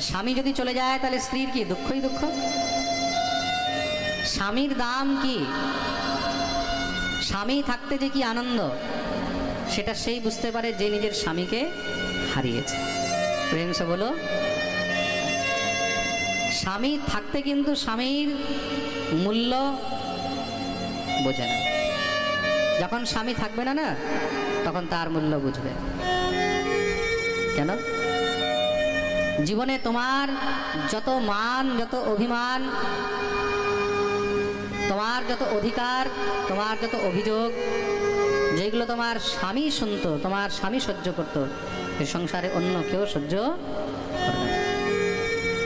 স্বামী যদি চলে যায়, তাহলে স্ত্রীর কি? দুঃখই দুঃখ? স্বামীর দাম কি? স্বামী থাকতে যে কি আনন্দ? সেটা সেই বুঝতে পারে যে নিজের স্বামীকে হারিয়েছে। প্রেম সে বলো। স্বামী থাকতে কিন্তু স্বামীর মূল্য বোঝে না। যখন স্বামী থাকবে না না, তখন তার মূল্য বুঝবে। কেন? জীবনে তোমার যত মান, যত অভিমান, তোমার যত অধিকার, তোমার যত অভিযোগ, যেগুলো তোমার স্বামী শুনতো, তোমার স্বামী সহ্য করতো, এ সংসারে অন্য কেউ সহ্য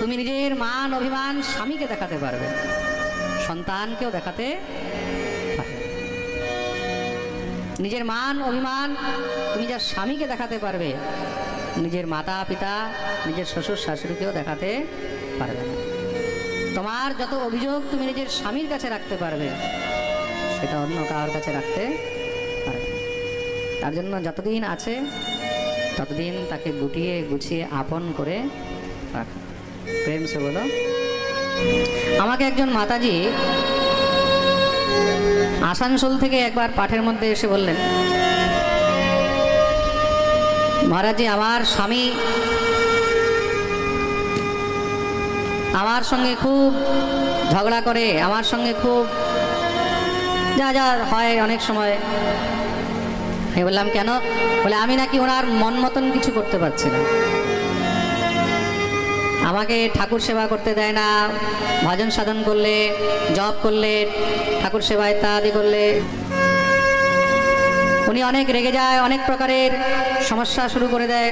তুমি নিজের মান, অভিমান স্বামীকে দেখাতে পারবে, সন্তানকেও দেখাতে নিজের মান, অভিমান তুমি যা স্বামীকে দেখাতে পারবে নিজের মাতা, পিতা, নিজের শ্বশুর, শাশুড়িকেও দেখাতে পারবে না তোমার যত অভিযোগ তুমি নিজের স্বামীর কাছে রাখতে পারবে, সেটা অন্য কারোর কাছে রাখতে পারবে। তার জন্য যতদিন আছে, ততদিন তাকে গুটিয়ে, গুছিয়ে, আপন করে রাখো প্রেম সে বলো, আমাকে একজন মাতাজি আসানসোল থেকে একবার পাঠের মধ্যে এসে বললেন মহারাজজি আমার স্বামী আমার সঙ্গে খুব ঝগড়া করে, আমার সঙ্গে খুব যা যা হয় অনেক সময়। আমি বললাম, কেন? বলে, আমি নাকি ওনার মন মতন কিছু করতে পারছি না। আমাকে ঠাকুর সেবা করতে দেয় না, ভজন সাধন করলে, জপ করলে ঠাকুর সেবা ইত্যাদি করলে উনি অনেক রেগে যায়, অনেক প্রকারের সমস্যা শুরু করে দেয়।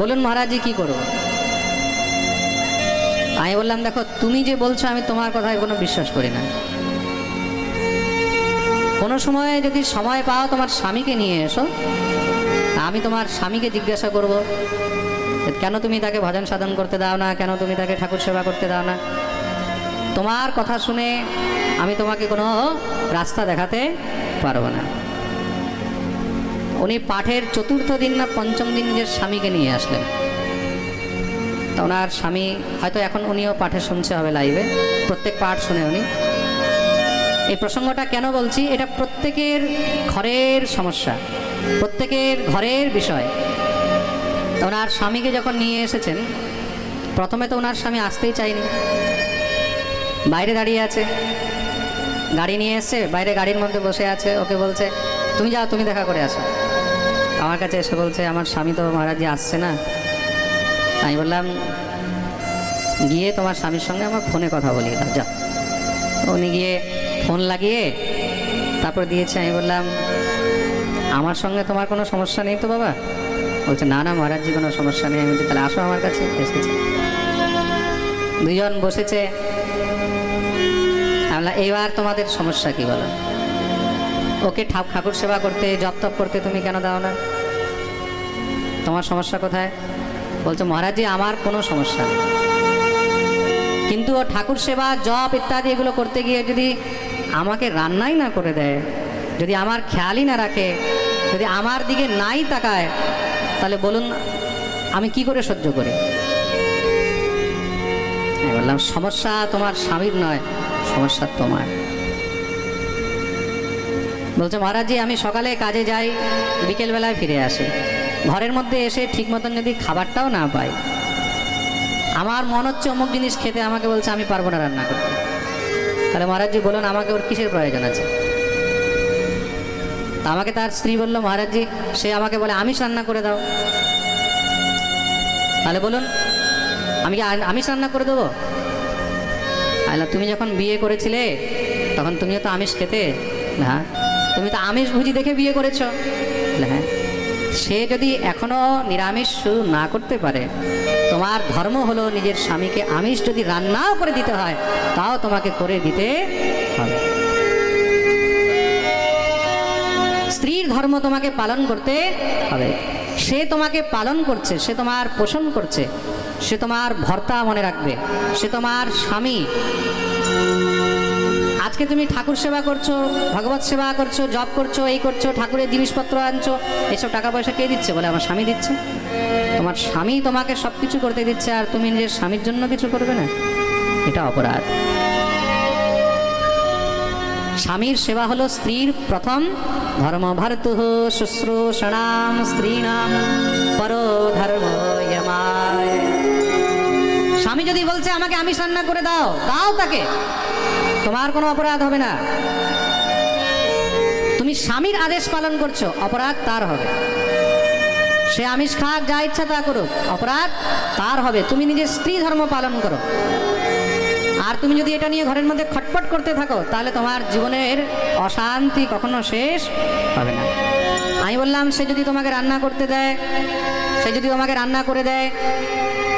বলুন মহারাজজি, কি করব? আমি বললাম, দেখো, তুমি যে বলছো, আমি তোমার কথায় কোনো বিশ্বাস করি না। কোনো সময় যদি সময় পাও তোমার স্বামীকে নিয়ে এসো, আমি তোমার স্বামীকে জিজ্ঞাসা করব কেন তুমি তাকে ভজন সাধন করতে দাও না, কেন তুমি তাকে ঠাকুর সেবা করতে দাও না? তোমার কথা শুনে আমি তোমাকে কোনো রাস্তা দেখাতে পারব না। উনি পাঠের চতুর্থ দিন না পঞ্চম দিন নিজের স্বামীকে নিয়ে আসলেন। তা ওনার স্বামী, হয়তো এখন উনিও পাঠে শুনছে হবে লাইভে, প্রত্যেক পাঠ শুনে উনি। এই প্রসঙ্গটা কেন বলছি? এটা প্রত্যেকের ঘরের সমস্যা, প্রত্যেকের ঘরের বিষয়। তো ওনার স্বামীকে যখন নিয়ে এসেছেন, প্রথমে তো ওনার স্বামী আসতেই চায়নি। বাইরে দাঁড়িয়ে আছে। গাড়ি নিয়ে এসছে, বাইরে গাড়ির মধ্যে বসে আছে, ওকে বলছে, তুমি যাও, তুমি দেখা করে আসো। আমার কাছে এসে বলছে আমার স্বামী তো মহারাজি আসছে না। আমি বললাম গিয়ে তোমার স্বামীর সঙ্গে আমার ফোনে কথা দাও যাও উনি গিয়ে ফোন লাগিয়ে তারপর দিয়েছে আমি বললাম আমার সঙ্গে তোমার কোনো সমস্যা নেই তো বাবা? বলছে না না মহারাজজি কোনো সমস্যা নেই। আমি বলছি তাহলে আসো আমার কাছে। এসেছে দুজন বসেছে। আমি বললাম, এইবার তোমাদের সমস্যা কি বলো? ওকে ঠাক ঠাকুর সেবা করতে জপ তপ করতে তুমি কেন দাও না? তোমার সমস্যা কোথায়? বলছে মহারাজজি আমার কোনো সমস্যা নেই। কিন্তু ঠাকুর সেবা, জপ ইত্যাদি এগুলো করতে গিয়ে যদি আমাকে রান্নাই না করে দেয়, যদি আমার খেয়ালই না রাখে, যদি আমার দিকে নাই তাকায়, তাহলে বলুন, আমি কি করে সহ্য করি? বললাম, সমস্যা তোমার স্বামীর নয়, সমস্যা তোমার। বলছে মহারাজজি আমি সকালে কাজে যাই, বিকেলবেলায় ফিরে আসি। ঘরের মধ্যে এসে ঠিক মতন যদি খাবারটাও না পাই, আমার মন হচ্ছে অমুক জিনিস খেতে, আমাকে বলছে আমি পারব না রান্না করতে। তাহলে মহারাজজি বলুন, আমাকে ওর কিসের প্রয়োজন আছে? তা আমাকে তার স্ত্রী বলল, মহারাজজি, সে আমাকে বলে, আমিষ রান্না করে দাও। তাহলে বলুন, আমি কি আমিষ রান্না করে দেবো? আইলা তুমি যখন বিয়ে করেছিলে, তখন তুমিও তো আমিষ খেতে? হ্যাঁ তুমি তো আমিষ ভুজি দেখে বিয়ে করেছ। হ্যাঁ। সে যদি এখনও নিরামিষ শুরু না করতে পারে, তোমার ধর্ম হলো নিজের স্বামীকে আমিষ যদি রান্নাও করে দিতে হয়, তাও তোমাকে করে দিতে হবে। স্ত্রীর ধর্ম তোমাকে পালন করতে হবে। সে তোমাকে পালন করছে, সে তোমার পোষণ করছে, সে তোমার ভর্তা মনে রাখবে, সে তোমার স্বামী আজকে তুমি ঠাকুর সেবা করছ, ভগবত সেবা করছ জব করছ, এই করছ, ঠাকুরের জিনিসপত্র আনছো, এসব টাকা পয়সা কে দিচ্ছে বলে আমার স্বামী দিচ্ছে? তোমার স্বামী তোমাকে সব কিছু করতে দিচ্ছে আর তুমি নিজের স্বামীর জন্য কিছু করবে না? এটা অপরাধ। স্বামীর সেবা হলো স্ত্রীর প্রথম ধর্ম ভর্তু শুশ্রূষণাম স্ত্রীণাম পরো ধর্ম স্বামী যদি বলছে আমাকে আমিষ রান্না করে দাও দাও তাকে। তোমার কোনো অপরাধ হবে না। তুমি স্বামীর আদেশ পালন করছ, অপরাধ তার হবে। সে আমিষ খাক, যা ইচ্ছা তা করুক, অপরাধ তার হবে। তুমি নিজের স্ত্রী ধর্ম পালন করো। আর তুমি যদি এটা নিয়ে ঘরের মধ্যে খটপট করতে থাকো, তাহলে তোমার জীবনের অশান্তি কখনো শেষ হবে না। আমি বললাম, সে যদি তোমাকে রান্না করতে দেয়, সে যদি তোমাকে রান্না করে দেয়,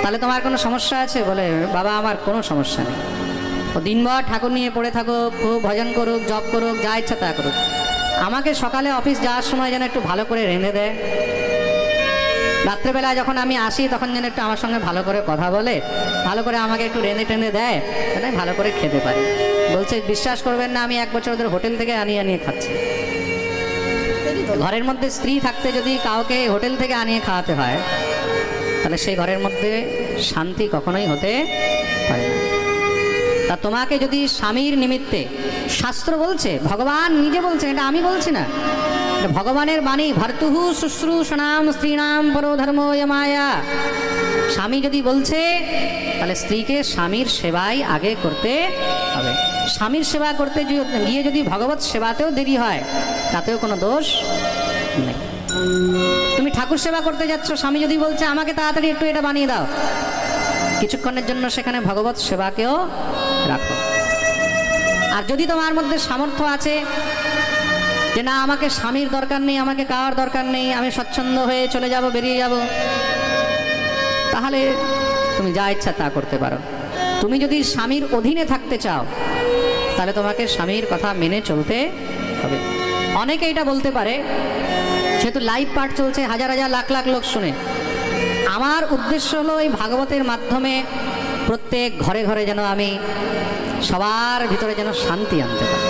তাহলে তোমার কোনো সমস্যা আছে? বলে, বাবা, আমার কোনো সমস্যা নেই। দিনভর ঠাকুর নিয়ে পড়ে থাকুক খুব ভজন করুক, জপ করুক, যা ইচ্ছা তা করুক। আমাকে সকালে অফিস যাওয়ার সময় যেন একটু ভালো করে রেঁধে দেয়। রাত্রেবেলা যখন আমি আসি, তখন যেন একটু আমার সঙ্গে ভালো করে কথা বলে, ভালো করে আমাকে একটু রেঁধে টেঁধে দেয় তাহলে ভালো করে খেতে পারি। বলছে, বিশ্বাস করবেন না, আমি এক বছর ওদের হোটেল থেকে আনিয়ে আনিয়ে খাচ্ছি। ঘরের মধ্যে স্ত্রী থাকতে যদি কাউকে হোটেল থেকে আনিয়ে খাওয়াতে হয়, তাহলে সেই ঘরের মধ্যে শান্তি কখনোই হতে তা তোমাকে যদি স্বামীর নিমিত্তে শাস্ত্র বলছে, ভগবান নিজে বলছে এটা আমি বলছি না। ভগবানের বাণী, ভর্তুহু শুশ্রূষণাম স্ত্রীণাম পরো ধর্ম মায়া স্বামী যদি বলছে, তাহলে স্ত্রীকে স্বামীর সেবাই আগে করতে হবে। স্বামীর সেবা করতে গিয়ে- যদি ভগবত সেবাতেও দেরি হয়, তাতেও কোনো দোষ নেই। তুমি ঠাকুর সেবা করতে যাচ্ছ, স্বামী যদি বলছে, আমাকে তাড়াতাড়ি একটু এটা বানিয়ে দাও। কিছুক্ষণের জন্য সেখানে ভগবত সেবাকেও আর যদি তোমার মধ্যে সামর্থ্য আছে যে না, আমাকে স্বামীর দরকার নেই, আমাকে কার দরকার নেই, আমি স্বচ্ছন্দ হয়ে চলে যাব, বেরিয়ে যাব, তাহলে তুমি যা ইচ্ছা তা করতে পারো। তুমি যদি স্বামীর অধীনে থাকতে চাও, তাহলে তোমাকে স্বামীর কথা মেনে চলতে হবে। অনেকে এটা বলতে পারে, যেহেতু লাইভ পাঠ চলছে, হাজার হাজার লাখ লাখ লোক শুনে। আমার উদ্দেশ্য হলো এই ভাগবতের মাধ্যমে প্রত্যেক ঘরে ঘরে যেন আমি সবার ভিতরে যেন শান্তি আনতে পারি।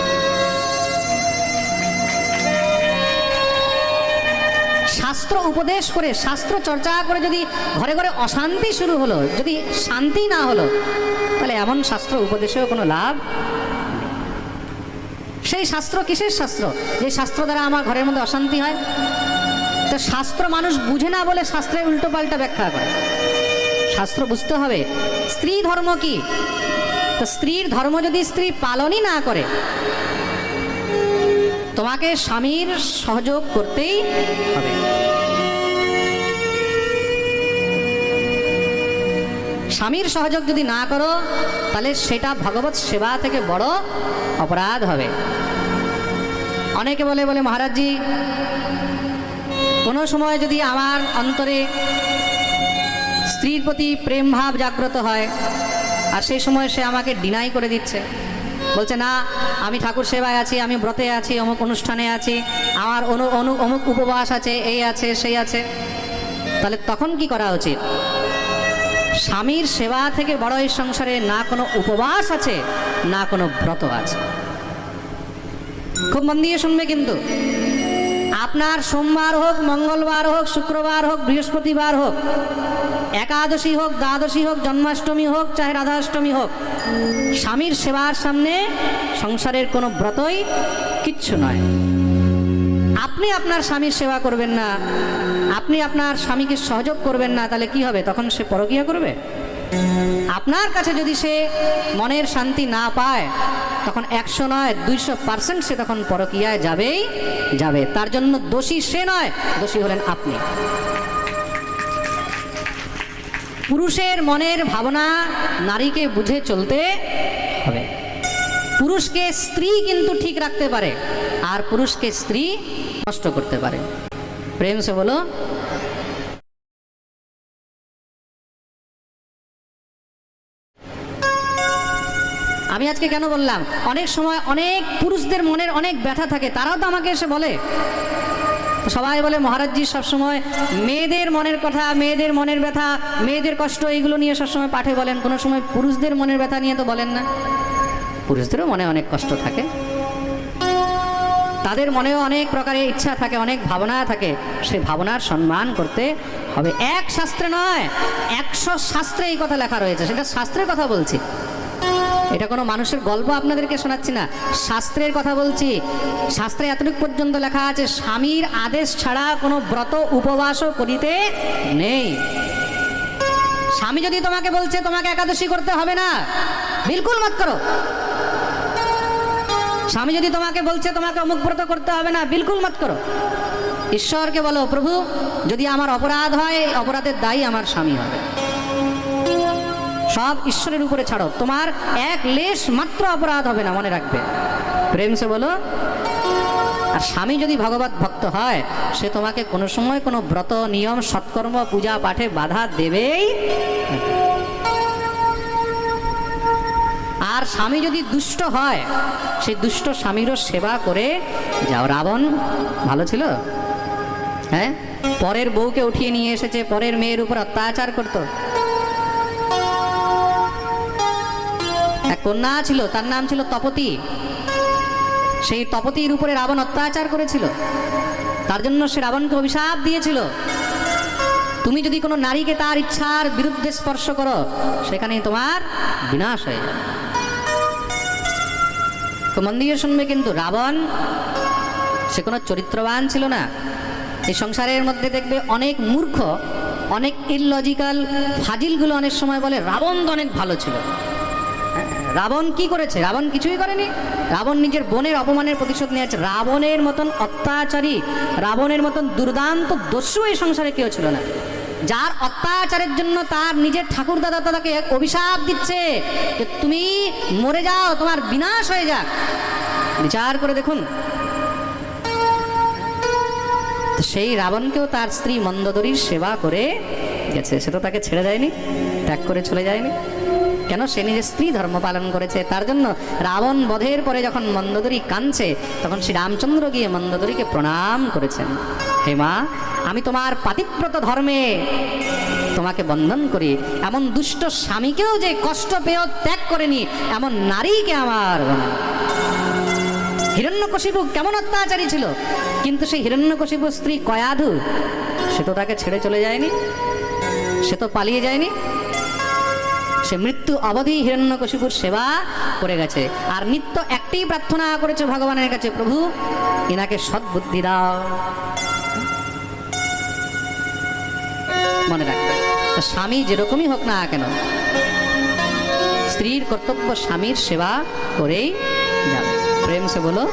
শাস্ত্র উপদেশ করে, শাস্ত্র চর্চা করে যদি ঘরে ঘরে অশান্তি শুরু হলো, যদি শান্তি না হলো, তাহলে এমন শাস্ত্র উপদেশেও কোনো লাভ সেই শাস্ত্র কিসের শাস্ত্র? যে শাস্ত্র দ্বারা আমার ঘরের মধ্যে অশান্তি হয়? তো শাস্ত্র মানুষ বুঝে না বলে শাস্ত্রের উল্টো পাল্টা ব্যাখ্যা করে। শাস্ত্র বুঝতে হবে, স্ত্রী ধর্ম কি? তো স্ত্রীর ধর্ম যদি স্ত্রী পালনই না করে, তোমাকে স্বামীর সহযোগ করতেই হবে। স্বামীর সহযোগ যদি না করো, তাহলে সেটা ভগবত সেবা থেকে বড় অপরাধ হবে। অনেকে বলে বলে মহারাজজি, কোনো সময় যদি আমার অন্তরে স্ত্রীর প্রতি প্রেম ভাব জাগ্রত হয় আর সেই সময় সে আমাকে ডিনাই করে দিচ্ছে। বলছে, না, আমি ঠাকুর সেবায় আছি, আমি ব্রতে আছি, অমুক অনুষ্ঠানে আছি, আমার অনু অনু, অমুক উপবাস আছে, এই আছে, সেই আছে। তাহলে তখন কি করা উচিত? স্বামীর সেবা থেকে বড় এই সংসারে না কোনো উপবাস আছে, না কোনো ব্রত আছে। খুব মন দিয়ে শুনবে কিন্তু। আপনার সোমবার হোক, মঙ্গলবার হোক, শুক্রবার হোক, বৃহস্পতিবার হোক একাদশী হোক, দ্বাদশী হোক, জন্মাষ্টমী হোক, চাহে রাধাষ্টমী হোক, স্বামীর সেবার সামনে সংসারের কোনো ব্রতই কিচ্ছু নয়। আপনি আপনার স্বামীর সেবা করবেন না, আপনি আপনার স্বামীকে সহযোগ করবেন না, তাহলে কি হবে? তখন সে পরকিয়া করবে? আপনার কাছে যদি সে মনের শান্তি না পায়, তখন একশো নয়, দুইশো পার্সেন্ট সে তখন পরকিয়ায় যাবেই যাবে। তার জন্য দোষী সে নয়, দোষী হলেন আপনি। পুরুষের মনের ভাবনা নারীকে বুঝে চলতে হবে। পুরুষকে স্ত্রী কিন্তু ঠিক রাখতে পারে, আর পুরুষকে স্ত্রী নষ্ট করতে পারে। প্রেম সে বলো। আমি আজকে কেন বললাম? অনেক সময় অনেক পুরুষদের মনের অনেক ব্যথা থাকে, তারাও তো আমাকে এসে বলে। সবাই বলে, মহারাজজি সবসময় মেয়েদের মনের কথা, মেয়েদের মনের ব্যথা, মেয়েদের কষ্ট, এইগুলো নিয়ে সবসময় পাঠে বলেন। কোনো সময় পুরুষদের মনের ব্যথা নিয়ে তো বলেন না। পুরুষদেরও মনে অনেক কষ্ট থাকে। তাদের মনেও অনেক প্রকারের ইচ্ছা থাকে, অনেক ভাবনা থাকে। সেই ভাবনার সম্মান করতে হবে। এক শাস্ত্রে নয়, একশো শাস্ত্রে এই কথা লেখা রয়েছে। সেটা শাস্ত্রের কথা বলছি। এটা কোনো মানুষের গল্প আপনাদেরকে শোনাচ্ছি না। শাস্ত্রের কথা বলছি। শাস্ত্রে এতটুকু পর্যন্ত লেখা আছে, স্বামীর আদেশ ছাড়া কোনো ব্রত উপবাসও করিতে নেই। স্বামী যদি তোমাকে বলছে, তোমাকে একাদশী করতে হবে না, বিলকুল মত করো। স্বামী যদি তোমাকে বলছে, তোমাকে অমুক ব্রত করতে হবে না, বিলকুল মত করো। ঈশ্বরকে বলো, প্রভু, যদি আমার অপরাধ হয়, অপরাধের দায়ী আমার স্বামী হবে। সব ঈশ্বরের উপরে ছাড়ো। তোমার এক লেশ মাত্র অপরাধ হবে না, মনে রাখবে। প্রেম সে বলো, আর স্বামী যদি ভগবত ভক্ত হয়, সে তোমাকে কোনো সময় কোনো ব্রত, নিয়ম, সৎকর্ম, পূজা, পাঠে বাধা দেবেই আর স্বামী যদি দুষ্ট হয় সেই দুষ্ট স্বামীরও সেবা করে যাও। রাবণ, ভালো ছিল? হ্যাঁ? পরের বউকে উঠিয়ে নিয়ে এসেছে, পরের মেয়ের উপর অত্যাচার করতো। কন্যা ছিল, তার নাম ছিল তপতি। সেই তপতির উপরে রাবণ অত্যাচার করেছিল। তার জন্য সে রাবণকে অভিশাপ দিয়েছিল। তুমি যদি কোনো নারীকে তার ইচ্ছার বিরুদ্ধে স্পর্শ করো সেখানে তোমার বিনাশ হয়ে যাবে। তো মন শুনবে কিন্তু রাবণ, সে কোনো চরিত্রবান ছিল না। এই সংসারের মধ্যে দেখবে অনেক মূর্খ, অনেক ইললজিক্যাল ফাজিলগুলো অনেক সময় বলে রাবণ তো অনেক ভালো ছিল। রাবণ কি করেছে? রাবণ কিছুই করেনি। রাবণ নিজের বোনের অপমানের প্রতিশোধ নিয়েছে। রাবণের মতন অত্যাচারী, রাবণের মতন দুর্দান্ত দস্যু এই সংসারে কেউ ছিল না। যার অত্যাচারের জন্য তার নিজের ঠাকুর দাদা তাকে অভিশাপ দিচ্ছে যে, তুমি মরে যাও, তোমার বিনাশ হয়ে যাক। বিচার করে দেখুন। সেই রাবণকেও তার স্ত্রী মন্দোদরীর সেবা করে গেছে। সে তো তাকে ছেড়ে দেয়নি, ত্যাগ করে চলে যায়নি। কেন সে নিজের স্ত্রী ধর্ম পালন করেছে? তার জন্য রাবণ বধের পরে যখন মন্দোদরী কাঁদছে, তখন শ্রী রামচন্দ্র গিয়ে মন্দোদরীকে প্রণাম করেছেন। হে মা, আমি তোমার পাতিব্রত ধর্মে তোমাকে বন্ধন করি। এমন দুষ্ট স্বামীকেও যে কষ্ট পেয়েও ত্যাগ করেনি, এমন নারীকে আমার হিরণ্যকশিপু কেমন অত্যাচারী ছিল? কিন্তু সেই হিরণ্যকশিপু স্ত্রী কয়াধু, সে তো তাকে ছেড়ে চলে যায়নি, সে তো পালিয়ে যায়নি। সে মৃত্যু অবধি হিরণ্যকশিপুর সেবা করে গেছে। আর নিত্য একটাই প্রার্থনা করেছে ভগবানের কাছে, প্রভু, এনাকে সদ্বুদ্ধি দাও। মনে রাখবে স্বামী যেরকমই হোক না কেন, স্ত্রীর কর্তব্য স্বামীর সেবা করেই যাবে। প্রেম সে বলো,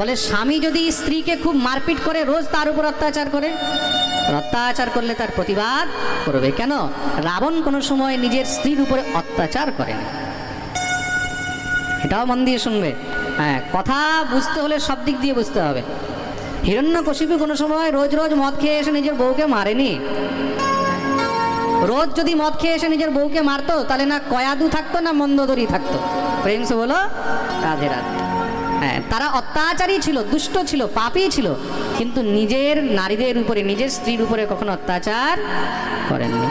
বলে, স্বামী যদি স্ত্রীকে খুব মারপিট করে, রোজ তার উপর অত্যাচার করে অত্যাচার করলে তার প্রতিবাদ করবে কেন? রাবণ কোনো সময় নিজের স্ত্রীর উপরে অত্যাচার করেনি এটাও মন দিয়ে শুনবে। হ্যাঁ কথা বুঝতে হলে সব দিক দিয়ে বুঝতে হবে। হিরণ্যকশিপু কোনো সময় রোজ রোজ মদ খেয়ে এসে নিজের বউকে মারেনি। রোজ যদি মদ খেয়ে এসে নিজের বউকে মারতো, তাহলে না কয়াদু থাকতো, না মন্দোদরি থাকতো। প্রেমস বলো, রাধে রাধে। হ্যাঁ তারা অত্যাচারী ছিল, দুষ্ট ছিল, পাপী ছিল, কিন্তু নিজের নারীদের উপরে, নিজের স্ত্রীর উপরে কখনো অত্যাচার করেননি।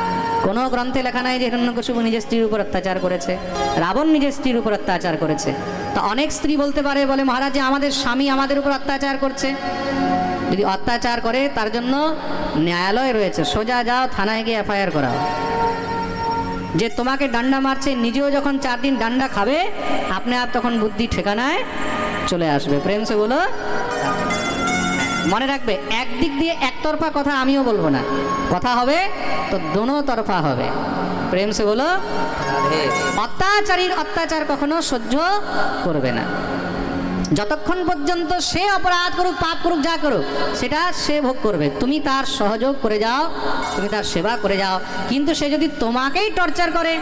কোনো গ্রন্থে লেখা নাই যে হিরণ্যকশিপু নিজের স্ত্রীর উপর অত্যাচার করেছে, রাবণ নিজের স্ত্রীর উপর অত্যাচার করেছে। তা অনেক স্ত্রী বলতে পারে, বলে মহারাজ যে আমাদের স্বামী আমাদের উপর অত্যাচার করছে। যদি অত্যাচার করে, তার জন্য ন্যায়ালয় রয়েছে, সোজা যাও, থানায় গিয়ে এফআইআর করাও। যে তোমাকে ডান্ডা মারছে, নিজেও যখন চার দিন ডান্ডা খাবে, আপনি আর তখন বুদ্ধি, ঠিকানায় চলে আসবে। প্রেম সে বলো মনে রাখবে, একদিক দিয়ে একতরফা কথা আমিও বলব না। কথা হবে, তো দোনো তরফা হবে। প্রেম সে বলো অত্যাচারীর অত্যাচার কখনো সহ্য করবে না। যতক্ষণ পর্যন্ত সে অপরাধ করুক, পাপ করুক, যা করুক, সেটা সে ভোগ করবে। তুমি তার সহযোগ করে যাও, তুমি তার সেবা করে যাও। কিন্তু সে যদি তোমাকেই টর্চার করে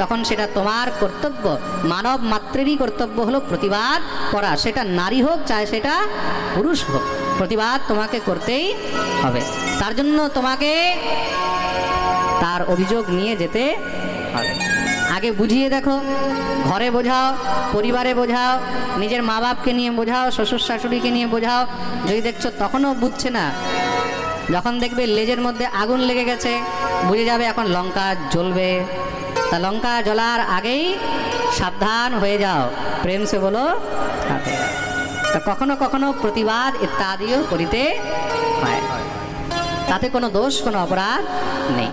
তখন সেটা তোমার কর্তব্য। মানব মাত্রেরই কর্তব্য হলো প্রতিবাদ করা। সেটা নারী হোক চায় সেটা পুরুষ হোক। প্রতিবাদ তোমাকে করতেই হবে। তার জন্য তোমাকে তার অভিযোগ নিয়ে যেতে হবে। আগে বুঝিয়ে দেখো। ঘরে বোঝাও, পরিবারে বোঝাও, নিজের মা বাপকে নিয়ে বোঝাও শ্বশুর শাশুড়িকে নিয়ে বোঝাও। যদি দেখছ তখনও বুঝছে না, যখন দেখবে লেজের মধ্যে আগুন লেগে গেছে, বুঝে যাবে এখন লঙ্কা জ্বলবে। তা লঙ্কা জ্বলার আগেই সাবধান হয়ে যাও। প্রেম সে বলো। তা কখনো কখনো প্রতিবাদ ইত্যাদিও করিতে হয়। তাতে কোনো দোষ, কোনো অপরাধ নেই।